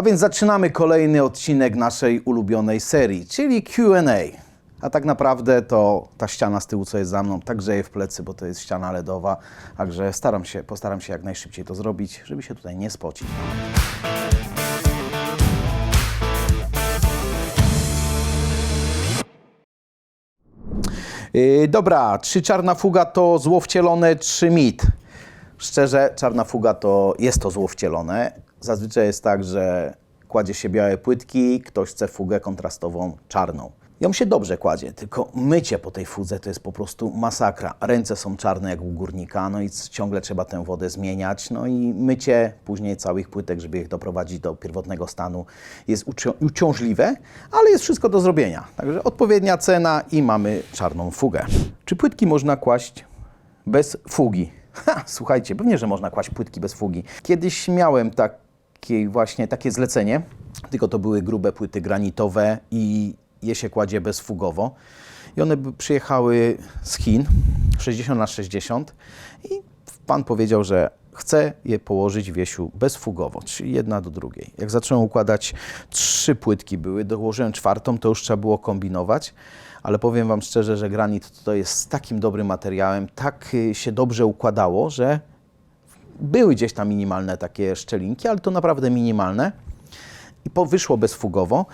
A więc zaczynamy kolejny odcinek naszej ulubionej serii, czyli QA. A tak naprawdę to ta ściana z tyłu, co jest za mną, tak grzeje w plecy, bo to jest ściana LEDowa. Także staram się, postaram się jak najszybciej to zrobić, żeby się tutaj nie spocić. Yy, dobra, czy czarna fuga to zło wcielone, czy mit? Szczerze, czarna fuga to jest to zło wcielone. Zazwyczaj jest tak, że kładzie się białe płytki, ktoś chce fugę kontrastową czarną. Ją się dobrze kładzie, tylko mycie po tej fudze to jest po prostu masakra. Ręce są czarne jak u górnika, no i ciągle trzeba tę wodę zmieniać. No i mycie później całych płytek, żeby ich doprowadzić do pierwotnego stanu jest uci- uciążliwe, ale jest wszystko do zrobienia. Także odpowiednia cena i mamy czarną fugę. Czy płytki można kłaść bez fugi? Ha, słuchajcie, pewnie, że można kłaść płytki bez fugi. Kiedyś miałem takie właśnie takie zlecenie, tylko to były grube płyty granitowe i je się kładzie bezfugowo. I one przyjechały z Chin 60 na 60 i pan powiedział, że chce je położyć wiesiu bezfugowo, czyli jedna do drugiej. Jak zacząłem układać, trzy płytki były, dołożyłem czwartą, to już trzeba było kombinować, ale powiem Wam szczerze, że granit to jest takim dobrym materiałem, tak y, się dobrze układało, że były gdzieś tam minimalne takie szczelinki, ale to naprawdę minimalne i po, wyszło bezfugowo,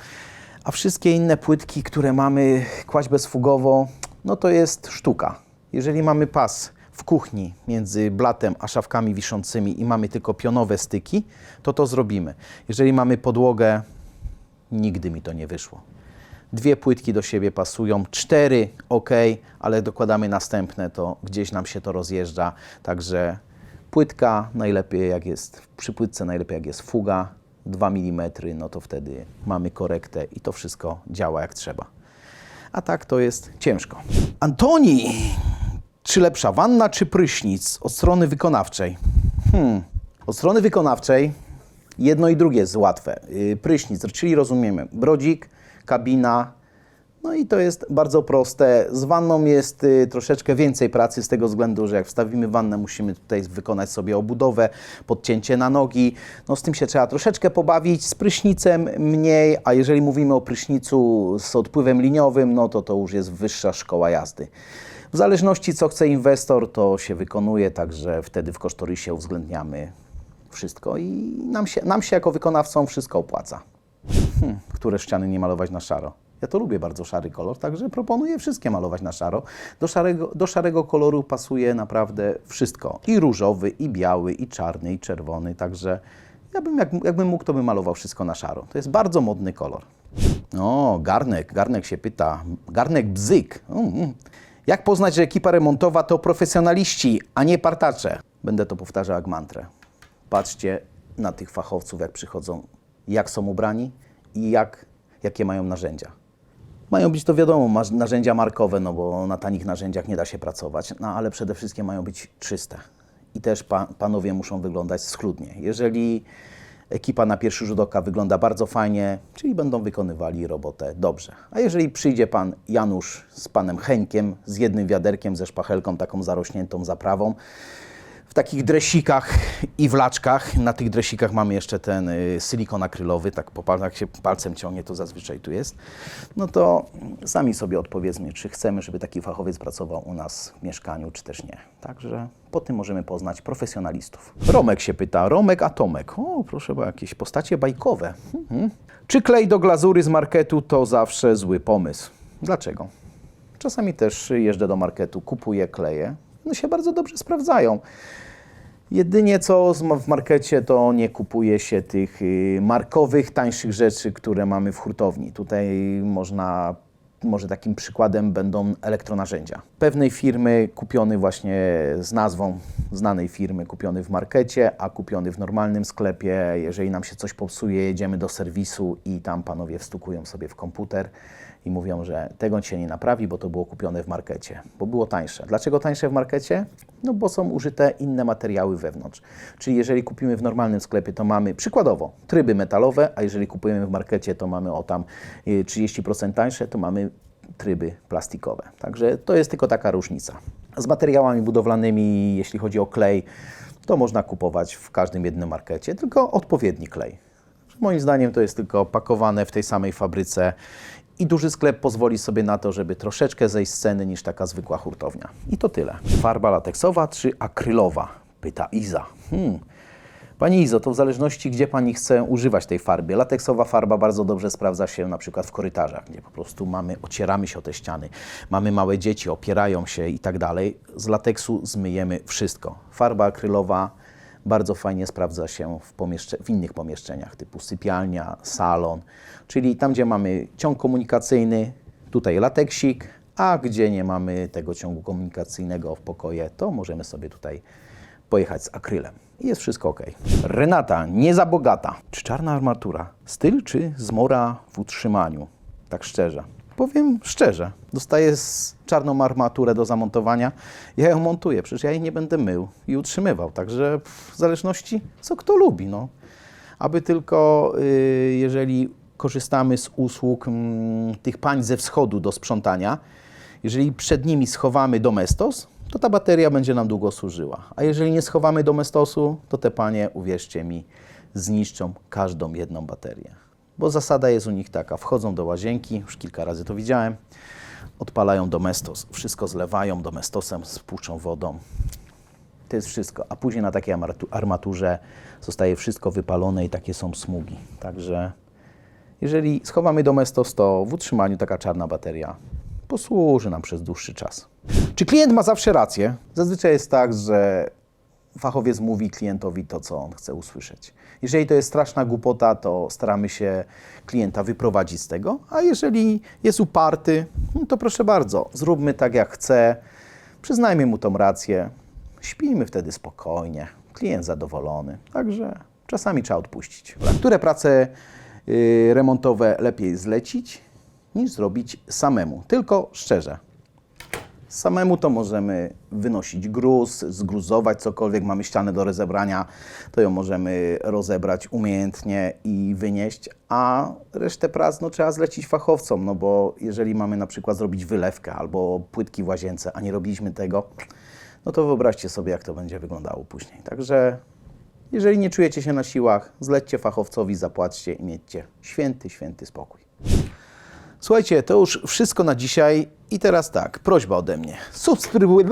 a wszystkie inne płytki, które mamy kłaść bezfugowo, no to jest sztuka. Jeżeli mamy pas w kuchni między blatem a szafkami wiszącymi i mamy tylko pionowe styki, to to zrobimy. Jeżeli mamy podłogę, nigdy mi to nie wyszło. Dwie płytki do siebie pasują, cztery ok, ale dokładamy następne, to gdzieś nam się to rozjeżdża. Także płytka najlepiej jak jest, przy płytce najlepiej jak jest fuga, 2 mm, no to wtedy mamy korektę i to wszystko działa jak trzeba. A tak to jest ciężko. Antoni, czy lepsza wanna, czy prysznic od strony wykonawczej? Hmm. Od strony wykonawczej jedno i drugie jest łatwe. Yy, Prysznic, czyli rozumiemy brodzik, kabina, no i to jest bardzo proste. Z wanną jest y, troszeczkę więcej pracy z tego względu, że jak wstawimy wannę, musimy tutaj wykonać sobie obudowę, podcięcie na nogi. No z tym się trzeba troszeczkę pobawić, z prysznicem mniej, a jeżeli mówimy o prysznicu z odpływem liniowym, no to to już jest wyższa szkoła jazdy. W zależności co chce inwestor, to się wykonuje, także wtedy w kosztorysie uwzględniamy wszystko i nam się, nam się jako wykonawcom wszystko opłaca. Hmm, które ściany nie malować na szaro? Ja to lubię bardzo szary kolor, także proponuję wszystkie malować na szaro. Do szarego, do szarego koloru pasuje naprawdę wszystko. I różowy, i biały, i czarny, i czerwony. Także ja bym, jak, jakbym mógł, to bym malował wszystko na szaro. To jest bardzo modny kolor. O, garnek, garnek się pyta. Garnek bzyk. Mm. Jak poznać, że ekipa remontowa to profesjonaliści, a nie partacze? Będę to powtarzał jak mantrę. Patrzcie na tych fachowców, jak przychodzą, jak są ubrani i jak, jakie mają narzędzia. Mają być to wiadomo, narzędzia markowe, no bo na tanich narzędziach nie da się pracować, no ale przede wszystkim mają być czyste. I też pa, panowie muszą wyglądać schludnie. Jeżeli ekipa na pierwszy rzut oka wygląda bardzo fajnie, czyli będą wykonywali robotę dobrze. A jeżeli przyjdzie pan Janusz z panem Henkiem, z jednym wiaderkiem, ze szpachelką taką zarośniętą zaprawą, takich dresikach i wlaczkach. Na tych dresikach mamy jeszcze ten y, silikon akrylowy, tak po pal- jak się palcem ciągnie, to zazwyczaj tu jest. No to sami sobie odpowiedzmy, czy chcemy, żeby taki fachowiec pracował u nas w mieszkaniu, czy też nie. Także po tym możemy poznać profesjonalistów. Romek się pyta, Romek Atomek. O, proszę, bo jakieś postacie bajkowe. Mhm. Czy klej do glazury z marketu to zawsze zły pomysł? Dlaczego? Czasami też jeżdżę do marketu, kupuję kleje. One się bardzo dobrze sprawdzają. Jedynie co w markecie to nie kupuje się tych y, markowych, tańszych rzeczy, które mamy w hurtowni. Tutaj można, może takim przykładem będą elektronarzędzia. Pewnej firmy kupiony właśnie z nazwą znanej firmy, kupiony w markecie, a kupiony w normalnym sklepie. Jeżeli nam się coś popsuje, jedziemy do serwisu i tam panowie wstukują sobie w komputer i mówią, że tego się nie naprawi, bo to było kupione w markecie, bo było tańsze. Dlaczego tańsze w markecie? No bo są użyte inne materiały wewnątrz. Czyli jeżeli kupimy w normalnym sklepie, to mamy przykładowo tryby metalowe, a jeżeli kupujemy w markecie, to mamy o tam y, 30% tańsze, to mamy tryby plastikowe. Także to jest tylko taka różnica. Z materiałami budowlanymi, jeśli chodzi o klej, to można kupować w każdym jednym markecie, tylko odpowiedni klej. Moim zdaniem to jest tylko pakowane w tej samej fabryce i duży sklep pozwoli sobie na to, żeby troszeczkę zejść z ceny niż taka zwykła hurtownia. I to tyle. Farba lateksowa czy akrylowa? Pyta Iza. Hmm. Pani Izo, to w zależności gdzie Pani chce używać tej farby. Lateksowa farba bardzo dobrze sprawdza się na przykład w korytarzach, gdzie po prostu mamy, ocieramy się o te ściany, mamy małe dzieci, opierają się i tak dalej. Z lateksu zmyjemy wszystko. Farba akrylowa bardzo fajnie sprawdza się w, w innych pomieszczeniach typu sypialnia, salon, czyli tam, gdzie mamy ciąg komunikacyjny, tutaj lateksik, a gdzie nie mamy tego ciągu komunikacyjnego w pokoje, to możemy sobie tutaj pojechać z akrylem. I jest wszystko ok. Renata, nie za bogata. Czy czarna armatura? Styl czy zmora w utrzymaniu? Tak szczerze. Powiem szczerze, dostaję czarną armaturę do zamontowania, ja ją montuję, przecież ja jej nie będę mył i utrzymywał, także w zależności co kto lubi. No. Aby tylko, y, jeżeli korzystamy z usług mm, tych pań ze wschodu do sprzątania, jeżeli przed nimi schowamy domestos, to ta bateria będzie nam długo służyła. A jeżeli nie schowamy domestosu, to te panie, uwierzcie mi, zniszczą każdą jedną baterię. Bo zasada jest u nich taka, wchodzą do łazienki, już kilka razy to widziałem, odpalają domestos, wszystko zlewają domestosem, spuszczą wodą. To jest wszystko. A później na takiej armatu- armaturze zostaje wszystko wypalone i takie są smugi. Także jeżeli schowamy domestos, to w utrzymaniu taka czarna bateria posłuży nam przez dłuższy czas. Czy klient ma zawsze rację? Zazwyczaj jest tak, że fachowiec mówi klientowi to, co on chce usłyszeć. Jeżeli to jest straszna głupota, to staramy się klienta wyprowadzić z tego, a jeżeli jest uparty, no to proszę bardzo, zróbmy tak jak chce, przyznajmy mu tą rację, śpijmy wtedy spokojnie, klient zadowolony, także czasami trzeba odpuścić. Które prace y, remontowe lepiej zlecić niż zrobić samemu? Tylko szczerze. Samemu to możemy wynosić gruz, zgruzować cokolwiek, mamy ścianę do rozebrania, to ją możemy rozebrać umiejętnie i wynieść, a resztę prac no, trzeba zlecić fachowcom, no bo jeżeli mamy na przykład zrobić wylewkę albo płytki w łazience, a nie robiliśmy tego, no to wyobraźcie sobie, jak to będzie wyglądało później. Także jeżeli nie czujecie się na siłach, zlećcie fachowcowi, zapłaćcie i miecie święty, święty spokój. Słuchajcie, to już wszystko na dzisiaj. I teraz tak, prośba ode mnie. Subskrybuj.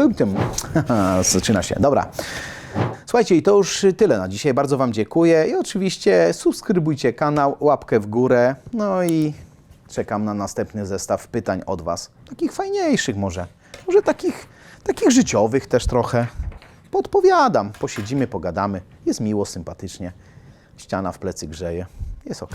Zaczyna się, dobra. Słuchajcie, i to już tyle na dzisiaj. Bardzo Wam dziękuję. I oczywiście subskrybujcie kanał, łapkę w górę. No i czekam na następny zestaw pytań od Was. Takich fajniejszych może. Może takich, takich życiowych też trochę. Podpowiadam. Posiedzimy, pogadamy. Jest miło, sympatycznie. Ściana w plecy grzeje. Jest ok.